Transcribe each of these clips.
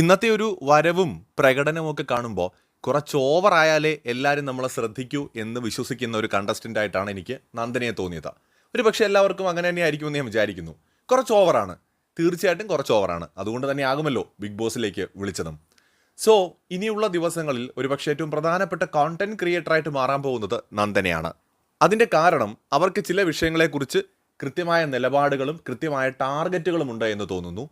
ഇന്നത്തെ ഒരു വരവും പ്രകടനവും ഒക്കെ കാണുമ്പോൾ കുറച്ച് ഓവർ ആയാലേ എല്ലാവരും നമ്മളെ ശ്രദ്ധിക്കൂ എന്ന് വിശ്വസിക്കുന്ന ഒരു കണ്ടസ്റ്റന്റ് ആയിട്ടാണ് എനിക്ക് നന്ദനയെ തോന്നിയത്. ഒരു പക്ഷേ എല്ലാവർക്കും അങ്ങനെ തന്നെ ആയിരിക്കുമെന്ന് ഞാൻ വിചാരിക്കുന്നു. കുറച്ച് ഓവറാണ് തീർച്ചയായിട്ടും കുറച്ച് ഓവറാണ് അതുകൊണ്ട് തന്നെ ആകുമല്ലോ ബിഗ് ബോസിലേക്ക് വിളിച്ചതും. സോ ഇനിയുള്ള ദിവസങ്ങളിൽ ഒരുപക്ഷെ ഏറ്റവും പ്രധാനപ്പെട്ട കോണ്ടന്റ് ക്രിയേറ്ററായിട്ട് മാറാൻ പോകുന്നത് നന്ദനയാണ്. അതിന്റെ കാരണം അവർക്ക് ചില വിഷയങ്ങളെക്കുറിച്ച് കൃത്യമായ നിലപാടുകളും കൃത്യമായ ടാർഗറ്റുകളും ഉണ്ട് എന്ന് തോന്നുന്നു.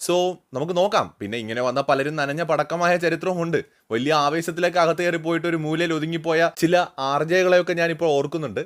സോ നമുക്ക് നോക്കാം. പിന്നെ ഇങ്ങനെ വന്ന പലരും നനഞ്ഞ പടക്കമായ ചരിത്രമുണ്ട് വലിയ ആവേശത്തിലേക്ക് അകത്ത് കയറി പോയിട്ട് ഒരു മൂലയിൽ ഒതുങ്ങിപ്പോയ ചില ആർജകളെയൊക്കെ ഞാനിപ്പോൾ ഓർക്കുന്നുണ്ട്.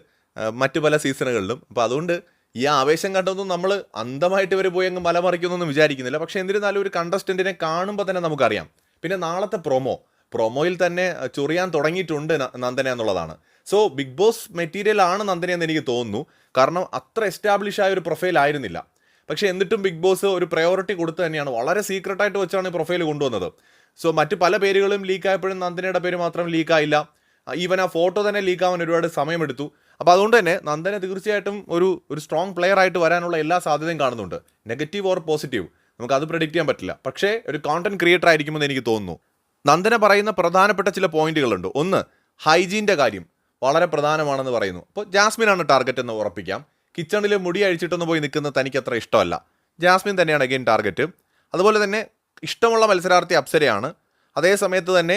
മറ്റു പല സീസണുകളിലും. അപ്പോൾ അതുകൊണ്ട് ഈ ആവേശം കണ്ടൊന്നും നമ്മൾ അന്ധമായിട്ട് ഇവർ പോയി അങ്ങ് മലമറിക്കുന്നൊന്നും വിചാരിക്കുന്നില്ല. പക്ഷേ എന്നിരുന്നാലും ഒരു കണ്ടസ്റ്റന്റിനെ കാണുമ്പോൾ തന്നെ നമുക്കറിയാം. പിന്നെ നാളത്തെ പ്രൊമോ പ്രൊമോയിൽ തന്നെ ചൊറിയാൻ തുടങ്ങിയിട്ടുണ്ട് നന്ദന എന്നുള്ളതാണ്. സോ ബിഗ് ബോസ് മെറ്റീരിയൽ ആണ് നന്ദന എന്ന് എനിക്ക് തോന്നുന്നു. കാരണം അത്ര എസ്റ്റാബ്ലിഷ് ആയ ഒരു പ്രൊഫൈൽ ആയിരുന്നില്ല. പക്ഷേ എന്നിട്ടും ബിഗ് ബോസ് ഒരു പ്രയോറിറ്റി കൊടുത്തു തന്നെയാണ്. വളരെ സീക്രട്ടായിട്ട് വെച്ചാണ് ഈ പ്രൊഫൈൽ കൊണ്ടുവന്നത്. സോ മറ്റ് പല പേരുകളും ലീക്ക് ആയപ്പോഴും നന്ദനയുടെ പേര് മാത്രം ലീക്കായില്ല ഈവൻ ആ ഫോട്ടോ തന്നെ ലീക്ക് ആവാൻ ഒരുപാട് സമയമെടുത്തു. അപ്പോൾ അതുകൊണ്ട് തന്നെ നന്ദന തീർച്ചയായിട്ടും ഒരു ഒരു സ്ട്രോങ് പ്ലെയർ ആയിട്ട് വരാനുള്ള എല്ലാ സാധ്യതയും കാണുന്നുണ്ട്. നെഗറ്റീവ് ഓർ പോസിറ്റീവ് നമുക്ക് അത് പ്രഡിക്റ്റ് ചെയ്യാൻ പറ്റില്ല. പക്ഷേ ഒരു കോണ്ടന്റ് ക്രിയേറ്റർ ആയിരിക്കുമെന്ന് എനിക്ക് തോന്നുന്നു. നന്ദന പറയുന്ന പ്രധാനപ്പെട്ട ചില പോയിന്റുകളുണ്ട്. ഒന്ന് ഹൈജീന്റെ കാര്യം വളരെ പ്രധാനമാണെന്ന് പറയുന്നു. അപ്പോൾ ജാസ്മിനാണ് ടാർഗറ്റ് എന്ന് ഉറപ്പിക്കാം. കിച്ചണിൽ മുടി അഴിച്ചിട്ടൊന്ന് പോയി നിൽക്കുന്നത് തനിക്ക് അത്ര ഇഷ്ടമല്ല. ജാസ്മിൻ തന്നെയാണ് അഗെയിൻ ടാർഗറ്റ് അതുപോലെ തന്നെ ഇഷ്ടമുള്ള മത്സരാർത്ഥി അപ്സരയാണ്. അതേ സമയത്ത് തന്നെ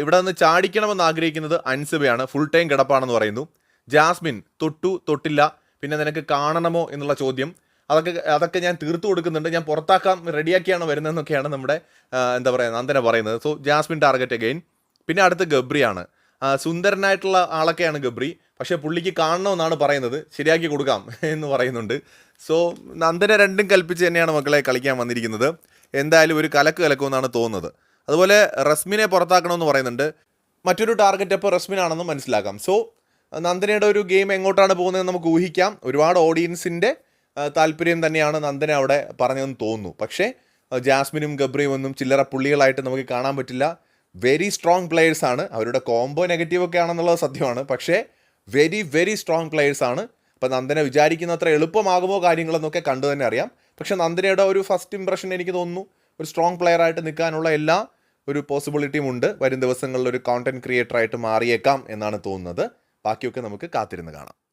ഇവിടെ നിന്ന് ചാടിക്കണമെന്ന് ആഗ്രഹിക്കുന്നത് അൻസിബയാണ്. ഫുൾ ടൈം കിടപ്പാണെന്ന് പറയുന്നു. ജാസ്മിൻ തൊട്ടു തൊട്ടില്ല. പിന്നെ നിനക്ക് കാണണമോ? എന്നുള്ള ചോദ്യം. അതൊക്കെ അതൊക്കെ ഞാൻ തീർത്തു കൊടുക്കുന്നുണ്ട്. ഞാൻ പുറത്താക്കാൻ റെഡിയാക്കിയാണ് വരുന്നതെന്നൊക്കെയാണ് നമ്മുടെ എന്താ പറയുക നന്ദന പറയുന്നത്. സോ ജാസ്മിൻ ടാർഗറ്റ് അഗെയിൻ പിന്നെ അടുത്ത് ഗബ്രിയാണ്. സുന്ദരനായിട്ടുള്ള ആളൊക്കെയാണ് ഗബ്രി. പക്ഷേ പുള്ളിക്ക് കാണണമെന്നാണ് പറയുന്നത്. ശരിയാക്കി കൊടുക്കാം എന്ന് പറയുന്നുണ്ട്. സോ നന്ദനെ രണ്ടും കൽപ്പിച്ച് തന്നെയാണ് മക്കളെ കളിക്കാൻ വന്നിരിക്കുന്നത്. എന്തായാലും ഒരു കലക്ക് കലക്കുമെന്നാണ് തോന്നുന്നത്. അതുപോലെ റസ്മിനെ പുറത്താക്കണമെന്ന് പറയുന്നുണ്ട്. മറ്റൊരു ടാർഗറ്റ് അപ്പോൾ റസ്മിനാണെന്ന് മനസ്സിലാക്കാം. സോ നന്ദനയുടെ ഒരു ഗെയിം എങ്ങോട്ടാണ് പോകുന്നതെന്ന് നമുക്ക് ഊഹിക്കാം. ഒരുപാട് ഓഡിയൻസിന്റെ താല്പര്യം തന്നെയാണ് നന്ദന അവിടെ പറഞ്ഞതെന്ന് തോന്നുന്നു. പക്ഷേ ജാസ്മിനും ഗബ്രിയും ഒന്നും ചില്ലറ പുള്ളികളായിട്ട് നമുക്ക് കാണാൻ പറ്റില്ല. വെരി സ്ട്രോങ് പ്ലെയേഴ്സാണ് അവരുടെ കോംബോ നെഗറ്റീവ് ഒക്കെ ആണെന്നുള്ളത് സത്യമാണ്. പക്ഷേ വെരി വെരി സ്ട്രോങ് പ്ലെയേഴ്സ് ആണ്. അപ്പോൾ നന്ദന വിചാരിക്കുന്ന അത്ര എളുപ്പമാകുമോ കാര്യങ്ങളെന്നൊക്കെ കണ്ടു തന്നെ അറിയാം. പക്ഷെ നന്ദനയുടെ ഒരു ഫസ്റ്റ് ഇമ്പ്രഷൻ എനിക്ക് തോന്നുന്നു ഒരു സ്ട്രോങ് പ്ലെയർ ആയിട്ട് നിൽക്കാനുള്ള എല്ലാ ഒരു പോസിബിലിറ്റിയും ഉണ്ട്. വരും ദിവസങ്ങളിൽ ഒരു കോണ്ടന്റ് ക്രിയേറ്ററായിട്ട് മാറിയേക്കാം എന്നാണ് തോന്നുന്നത്. ബാക്കിയൊക്കെ നമുക്ക് കാത്തിരുന്ന് കാണാം.